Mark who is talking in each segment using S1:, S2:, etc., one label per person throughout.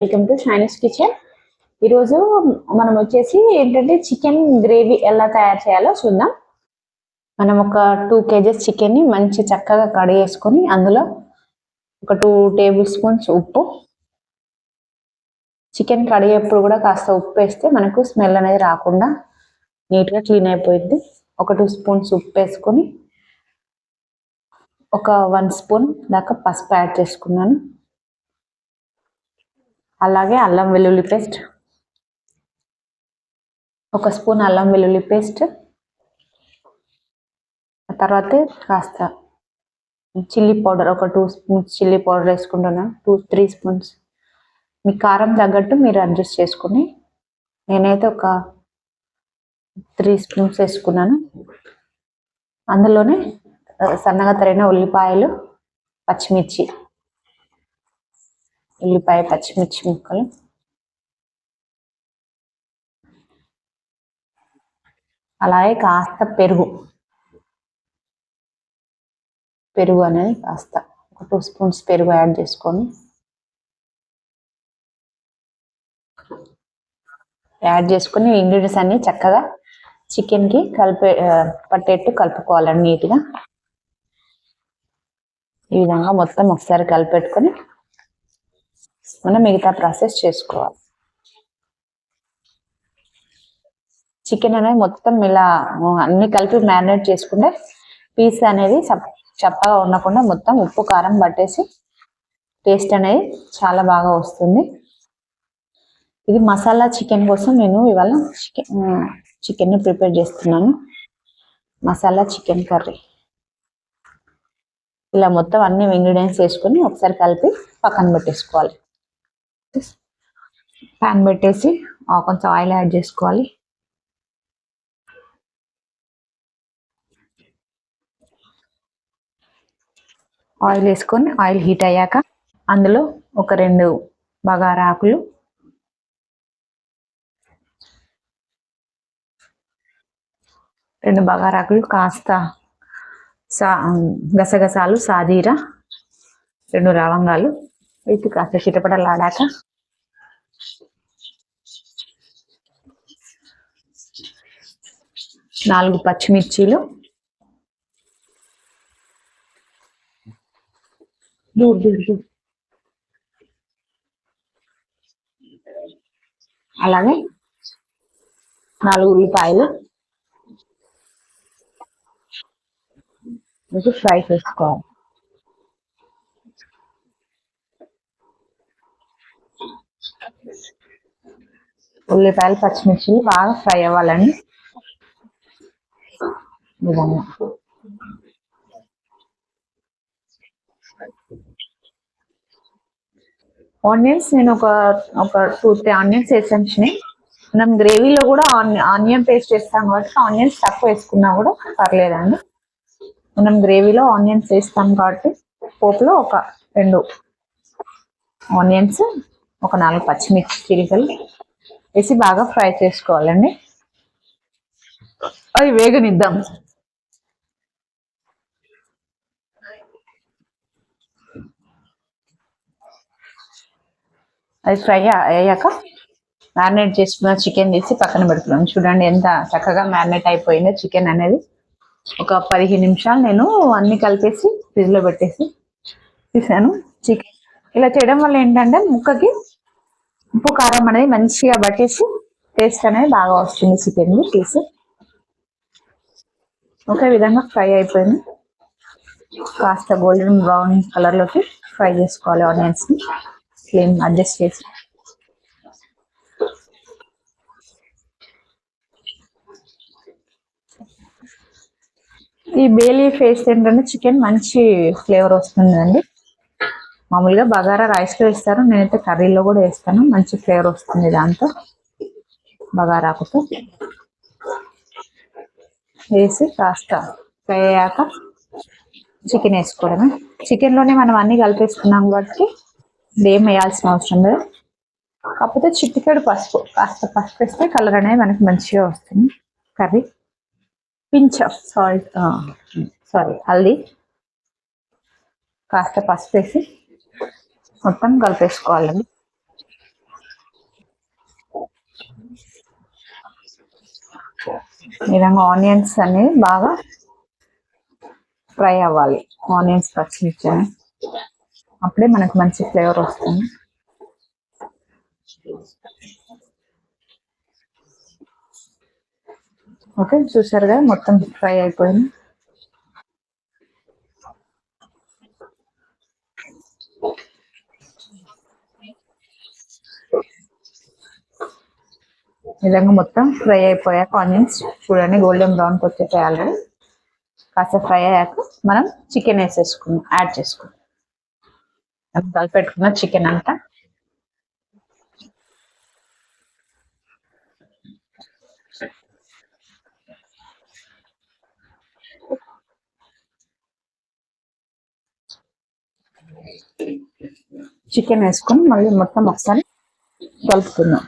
S1: Welcome to Shiny's kitchen ఈరోజు మనం వచ్చేసి ఏంటంటే చికెన్ గ్రేవీ ఎలా తయారు చేయాలో చూద్దాం. మనం ఒక టూ కేజెస్ చికెన్ని మంచి చక్కగా కడిగేసుకొని అందులో ఒక టూ టేబుల్ స్పూన్స్ ఉప్పు. చికెన్ కడిగేప్పుడు కూడా కాస్త ఉప్పు వేస్తే మనకు స్మెల్ అనేది రాకుండా నీట్గా క్లీన్ అయిపోయింది ఒక టూ స్పూన్స్ ఉప్పు వేసుకొని ఒక వన్ స్పూన్ దాకా పసుపు యాడ్ చేసుకున్నాను. అలాగే అల్లం వెల్లుల్లి పేస్ట్. ఒక స్పూన్ అల్లం వెల్లుల్లి పేస్ట్. తర్వాత కాస్త చిల్లీ పౌడర్ ఒక టూ స్పూన్స్ చిల్లీ పౌడర్ వేసుకుంటున్నాను టూ త్రీ స్పూన్స్. మీ కారం తగ్గట్టు మీరు అడ్జస్ట్ చేసుకుని నేనైతే ఒక త్రీ స్పూన్స్ వేసుకున్నాను. అందులోనే సన్నగా తరిగిన ఉల్లిపాయలు పచ్చిమిర్చి. ఉల్లిపాయ పచ్చిమిర్చి ముక్కలు. అలాగే కాస్త పెరుగు. పెరుగు అనేది కాస్త ఒక టూ స్పూన్స్ పెరుగు యాడ్ చేసుకొని యాడ్ చేసుకుని ఇంగ్రీడియంట్స్ అన్ని చక్కగా చికెన్కి కలిపే పట్టేట్టు కలుపుకోవాలండి నీట్గా. ఈ విధంగా మొత్తం ఒకసారి కలిపెట్టుకొని మనం మిగతా ప్రాసెస్ చేసుకోవాలి. చికెన్ అనేది మొత్తం ఇలా అన్ని కలిపి మ్యారినేట్ చేసుకుంటే పీస్ అనేది చప్పగా ఉండకుండా మొత్తం ఉప్పు కారం పట్టేసి టేస్ట్ అనేది చాలా బాగా వస్తుంది. ఇది మసాలా చికెన్ కోసం నేను ఇవాళ చికెన్ చికెన్ని ప్రిపేర్ చేస్తున్నాను. మసాలా చికెన్ కర్రీ ఇలా మొత్తం అన్ని ఇంగ్రీడియంట్స్ వేసుకొని ఒకసారి కలిపి పక్కన పెట్టేసుకోవాలి. ప్యాన్ పెట్టేసి కొంచెం ఆయిల్ యాడ్ చేసుకోవాలి. ఆయిల్ వేసుకొని ఆయిల్ హీట్ అయ్యాక అందులో ఒక రెండు బగారా ఆకులు. రెండు బగారాకులు కాస్త సా గసగసాలు సాజీరా రెండు లవంగాలు. వీటికి కాస్త చిటపటలాడాక నాలుగు పచ్చిమిర్చీలు. అలాగే నాలుగు ఉల్లిపాయలు. మీకు ఫ్రై చేసుకోవాలి. ఉల్లిపాయలు పచ్చిమిర్చిలు బాగా ఫ్రై అవ్వాలండి. విధంగా ఆనియన్స్ నేను ఒక ఒక టూ త్రీ ఆనియన్స్ వేసాను మనం గ్రేవీలో కూడా ఆనియన్ పేస్ట్ వేస్తాం కాబట్టి ఆనియన్స్ తక్కువ వేసుకున్నా కూడా పర్లేదండి. మనం గ్రేవీలో ఆనియన్స్ వేస్తాం కాబట్టి పోపులో ఒక రెండు ఆనియన్స్ ఒక నాలుగు పచ్చిమిర్చి చిలికలు వేసి బాగా ఫ్రై చేసుకోవాలండి. అవి వేగనిద్దాం. అది ఫ్రై అయ్యాక మ్యారినేట్ చేసుకున్న చికెన్ తీసి పక్కన పెడుతున్నాం. చూడండి ఎంత చక్కగా మ్యారినేట్ అయిపోయిందో చికెన్ అనేది. ఒక పదిహేను నిమిషాలు నేను అన్ని కలిపేసి ఫ్రిడ్జ్లో పెట్టేసి తీసాను. చికెన్ ఇలా చేయడం వల్ల ఏంటంటే ముక్కకి ఉప్పు కారం అనేది మంచిగా పట్టేసి టేస్ట్ అనేది బాగా వస్తుంది చికెన్ పీస్ ఒకే విధంగా ఫ్రై అయిపోయింది. కాస్త గోల్డెన్ బ్రౌన్ కలర్లోకి ఫ్రై చేసుకోవాలి ఆనియన్స్ని ఫ్లేమ్ అడ్జస్ట్ చేసి. ఈ బేలీ ఫేస్ ఏంటంటే చికెన్ మంచి ఫ్లేవర్ వస్తుందండి. మామూలుగా బగారా రైస్లో వేస్తారు. నేనైతే కర్రీలో కూడా వేస్తాను. మంచి ఫ్లేవర్ వస్తుంది దాంతో. బగారాకుతో వేసి కాస్త ఫ్రై అయ్యాక చికెన్ వేసుకోవడమే. చికెన్లోనే మనం అన్ని కలిపేసుకున్నాం కాబట్టి ఏం వేయాల్సిన అవసరం లేదు. కాకపోతే చిట్టికాడు పసుపు. కాస్త పసుపు వేస్తే కలర్ అనేది మనకి మంచిగా వస్తుంది. Curry. Pinch of. Salt sorry haldi. కాస్త పసుపు వేసి మొత్తం కలిపేసుకోవాలండి. ఈ విధంగా ఆనియన్స్ అనేవి బాగా ఫ్రై అవ్వాలి. ఆనియన్స్ పచ్చిమిర్చి. అప్పుడే మనకు మంచి ఫ్లేవర్ వస్తుంది. ఓకే చూసారుగా మొత్తం ఫ్రై అయిపోయింది. విధంగా మొత్తం ఫ్రై అయిపోయాక ఆనియన్స్ చూడండి గోల్డెన్ బ్రౌన్కి వచ్చేసాయి ఆల్రెడీ కాస్త ఫ్రై అయ్యాక మనం చికెన్ వేసేసుకున్నాం యాడ్ చేసుకున్నాం కలిపెట్టుకున్న చికెన్ అంతా. చికెన్ వేసుకొని మళ్ళీ మొత్తం ఒకసారి కలుపుకుందాం.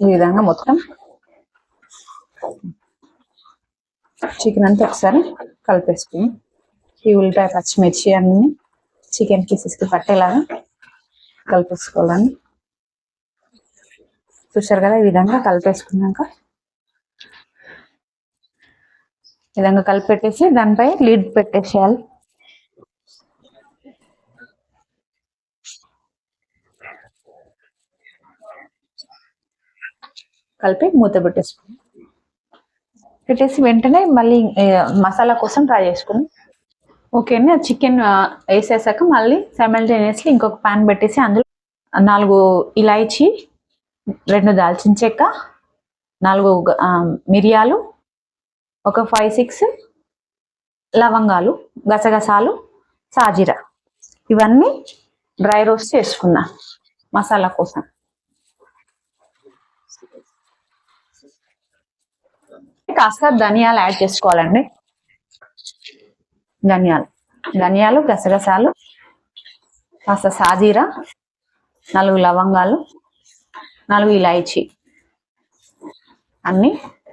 S1: ఈ విధంగా మొత్తం చికెన్ అంతా ఒకసారి కలిపేసుకుని ఈ ఉల్లిపాయ పచ్చిమిర్చి అన్ని చికెన్ పీసెస్కి పట్టేలాగా కలిపేసుకోవాలని చూసారు కదా ఈ విధంగా కలిపేసుకున్నాక ఈ విధంగా కలిపెట్టేసి దానిపై లీడ్ పెట్టేసేయాలి. కలిపి మూత పెట్టేసుకుని. పెట్టేసి వెంటనే మళ్ళీ మసాలా కోసం ట్రై చేసుకుని. ఓకే అండి ఆ చికెన్ వేసేసాక మళ్ళీ సైమల్టేనియస్లీ ఇంకొక పాన్ పెట్టేసి అందులో నాలుగు ఇలాయచి రెండు దాల్చిన చెక్క నాలుగు మిరియాలు ఒక ఫైవ్ సిక్స్ లవంగాలు గసగసాలు సాజీరా. ఇవన్నీ డ్రై రోస్ట్ చేసుకున్నా మసాలా కోసం. కాస్త ధనియాలు యాడ్ చేసుకోవాలండి. ధనియాలు. ధనియాలు గసగసాలు కాస్త సాజీరా నాలుగు లవంగాలు నాలుగు ఇలాయచి అన్ని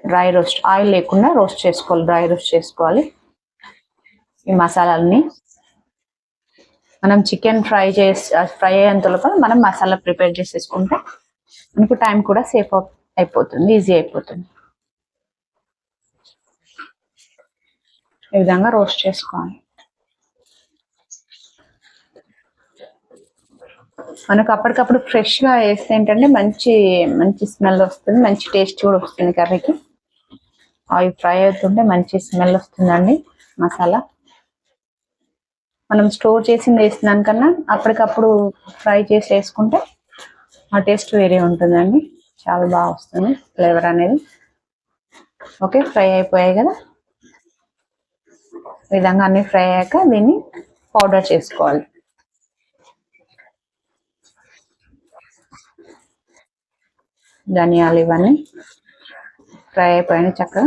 S1: డ్రై రోస్ట్. ఆయిల్ లేకుండా రోస్ట్ చేసుకోవాలి డ్రై రోస్ట్ చేసుకోవాలి. ఈ మసాలాలని మనం చికెన్ ఫ్రై చేసి ఫ్రై అయ్యేంత లోపల మనం మసాలా ప్రిపేర్ చేసేసుకుంటే మనకు టైం కూడా సేఫ్ అయిపోతుంది ఈజీ అయిపోతుంది. ఈ విధంగా రోస్ట్ చేసుకోవాలి. మనకు అప్పటికప్పుడు ఫ్రెష్గా వేస్తే ఏంటంటే మంచి మంచి స్మెల్ వస్తుంది మంచి టేస్ట్ కూడా వస్తుంది కర్రీకి. అవి ఫ్రై అవుతుంటే మంచి స్మెల్ వస్తుందండి మసాలా. మనం స్టోర్ చేసింది వేసినానికన్నా అప్పటికప్పుడు ఫ్రై చేసి వేసుకుంటే ఆ టేస్ట్ వేరే ఉంటుందండి. చాలా బాగా వస్తుంది ఫ్లేవర్ అనేది. ఓకే ఫ్రై అయిపోయాయి కదా? విధంగా అన్ని ఫ్రై అయ్యాక దీన్ని పౌడర్ చేసుకోవాలి. ధనియాలు ఇవన్నీ ఫ్రై అయిపోయిన చక్కగా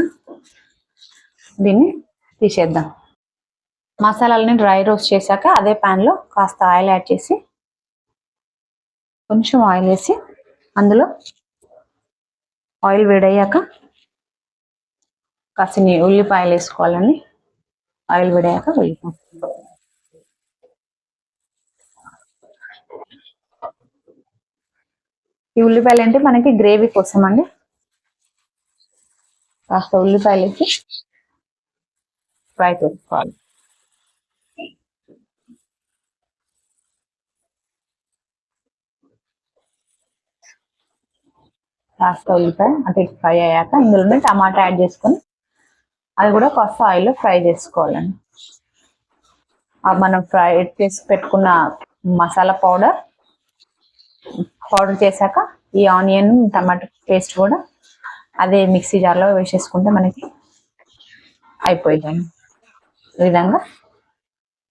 S1: దీన్ని తీసేద్దాం. మసాలాలని డ్రై రోస్ట్ చేశాక అదే ప్యాన్లో కాస్త ఆయిల్ యాడ్ చేసి కొంచెం ఆయిల్ వేసి అందులో ఆయిల్ వేడయ్యాక కాసిని ఉల్లిపాయలు వేసుకోవాలండి. ఆయిల్ పడాక ఉల్లిపాయ ఈ ఉల్లిపాయలు అంటే మనకి గ్రేవీ కోసం అండి కాస్త ఉల్లిపాయలు ఫ్రై చేసుకోవాలి. కాస్త ఉల్లిపాయ అంటే ఫ్రై అయ్యాక ఇందులోనే టమాటా యాడ్ చేసుకొని అది కూడా కాస్త ఆయిల్లో ఫ్రై చేసుకోవాలండి. మనం ఫ్రై చేసి పెట్టుకున్న మసాలా పౌడర్ పౌడర్ చేశాక ఈ ఆనియన్ టమాటో పేస్ట్ కూడా అదే మిక్సీ జార్లో వేసేసుకుంటే మనకి అయిపోయిందండి ఈ విధంగా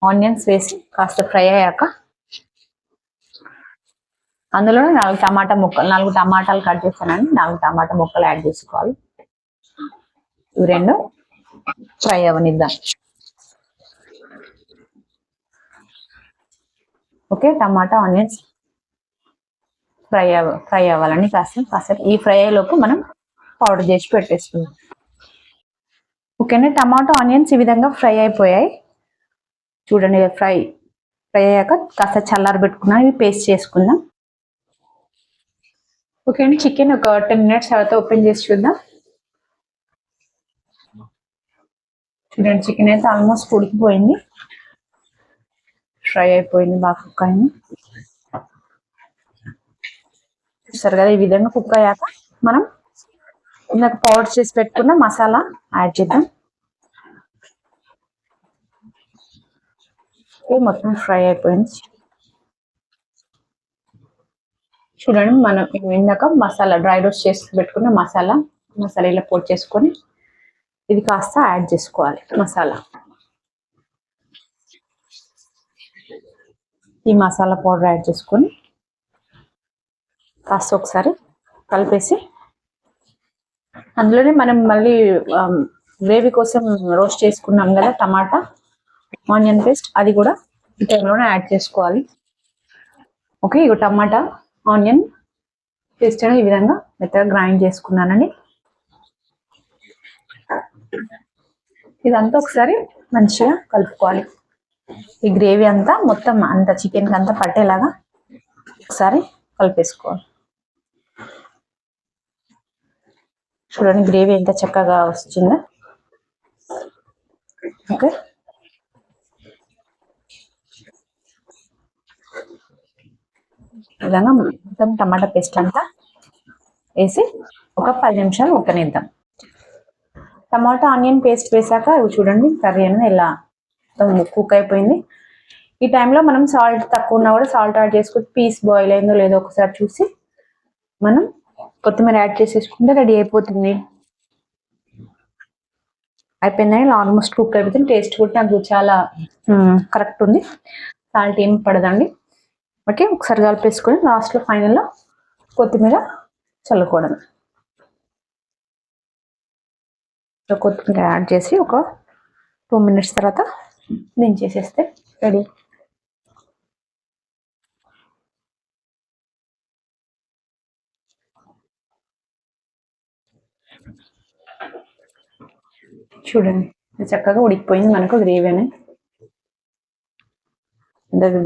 S1: ఆనియన్స్ వేసి కాస్త ఫ్రై అయ్యాక అందులో నాలుగు టమాటా ముక్కలు నాలుగు టమాటాలు కట్ చేస్తానండి నాలుగు టమాటా ముక్కలు యాడ్ చేసుకోవాలి. ఇవి రెండు ఫ్రై అవనిద్దాం. ఓకే టమాటా ఆనియన్స్. ఫ్రై అవ ఫ్రై అవ్వాలని కాస్త కాసేపు ఈ ఫ్రై అయ్యేలోపు మనం పౌడర్ చేసి పెట్టేసుకుందాం. ఓకేనా టమాటో ఆనియన్స్ ఈ విధంగా ఫ్రై అయిపోయాయి. చూడండి ఫ్రై ఫ్రై అయ్యాక కాస్త చల్లారి పెట్టుకున్నాం ఇవి పేస్ట్ చేసుకుందాం. ఓకే అండి చికెన్ ఒక టెన్ మినిట్స్ తర్వాత ఓపెన్ చేసి చూద్దాం. చూడండి చికెన్ అయితే ఆల్మోస్ట్ ఉడికిపోయింది. ఫ్రై అయిపోయింది బాగా కుక్ అయింది. చూస్తారు కదా ఈ విధంగా కుక్ అయ్యాక మనం ఇందాక పౌడర్ చేసి పెట్టుకున్న మసాలా యాడ్ చేద్దాం. మొత్తం ఫ్రై అయిపోయింది. చూడండి మనం ఇందాక మసాలా డ్రై రోస్ట్ చేసి పెట్టుకున్న మసాలా మసాలా ఇలా పొడి చేసుకొని ఇది కాస్త యాడ్ చేసుకోవాలి. మసాలా. ఈ మసాలా పౌడర్ యాడ్ చేసుకొని కాస్త ఒకసారి కలిపేసి అందులోనే మనం మళ్ళీ గ్రేవీ కోసం రోస్ట్ చేసుకున్నాం కదా టమాటా ఆనియన్ పేస్ట్ అది కూడా ఈ టైంలోనే యాడ్ చేసుకోవాలి. ఓకే ఇక టమాటా ఆనియన్ పేస్ట్ ఈ విధంగా మెత్తగా గ్రైండ్ చేసుకున్నానండి ఇదంతా ఒకసారి మంచిగా కలుపుకోవాలి. ఈ గ్రేవీ అంతా మొత్తం అంత చికెన్కి అంతా పట్టేలాగా ఒకసారి కలిపేసుకోవాలి. చూడండి గ్రేవీ ఎంత చక్కగా వచ్చిందో ఓకే. ఈ విధంగా మొత్తం టమాటా పేస్ట్ అంతా వేసి ఒక పది నిమిషాలు ఉక్కనిద్దాం టమాటా ఆనియన్ పేస్ట్ వేసాక ఇవి చూడండి కర్రీ అనేది ఇలా మొత్తం కుక్ అయిపోయింది. ఈ టైంలో మనం సాల్ట్ తక్కువ ఉన్నా కూడా సాల్ట్ యాడ్ చేసుకుని పీస్ బాయిల్ అయిందో లేదో ఒకసారి చూసి మనం కొత్తిమీర యాడ్ చేసేసుకుంటే రెడీ అయిపోతుంది. అయిపోయిందని ఆల్మోస్ట్ కుక్ అయిపోతుంది. టేస్ట్ కూడా నాకు చాలా కరెక్ట్ ఉంది. సాల్ట్ ఏం పడదండి. ఓకే ఒకసారి కలిపేసుకొని లాస్ట్లో ఫైనల్లో కొత్తిమీర చల్లుకోవడం కొత్తిమీర యాడ్ చేసి ఒక టూ మినిట్స్ తర్వాత దించేసేస్తే రెడీ. చూడండి చక్కగా ఉడికిపోయింది మనకు గ్రేవీ అనేది.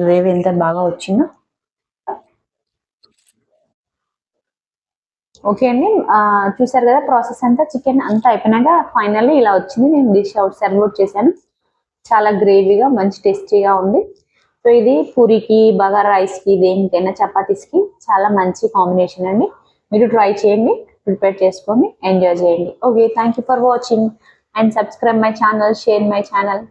S1: గ్రేవీ ఎంత బాగా వచ్చిందో. ఓకే అండి. చూసారు కదా ప్రాసెస్ అంతా చికెన్ అంతా అయిపోయినాక ఫైనల్లీ ఇలా వచ్చింది. నేను డిష్ అవుట్ సర్వ్ అవుట్ చేశాను. చాలా గ్రేవీగా మంచి టేస్టీగా ఉంది. సో ఇది పూరికి బగారా రైస్కి దేనికైనా చపాతీస్కి చాలా మంచి కాంబినేషన్ అండి. మీరు ట్రై చేయండి ప్రిపేర్ చేసుకోండి ఎంజాయ్ చేయండి. Okay thank for watching and subscribe my channel share my channel.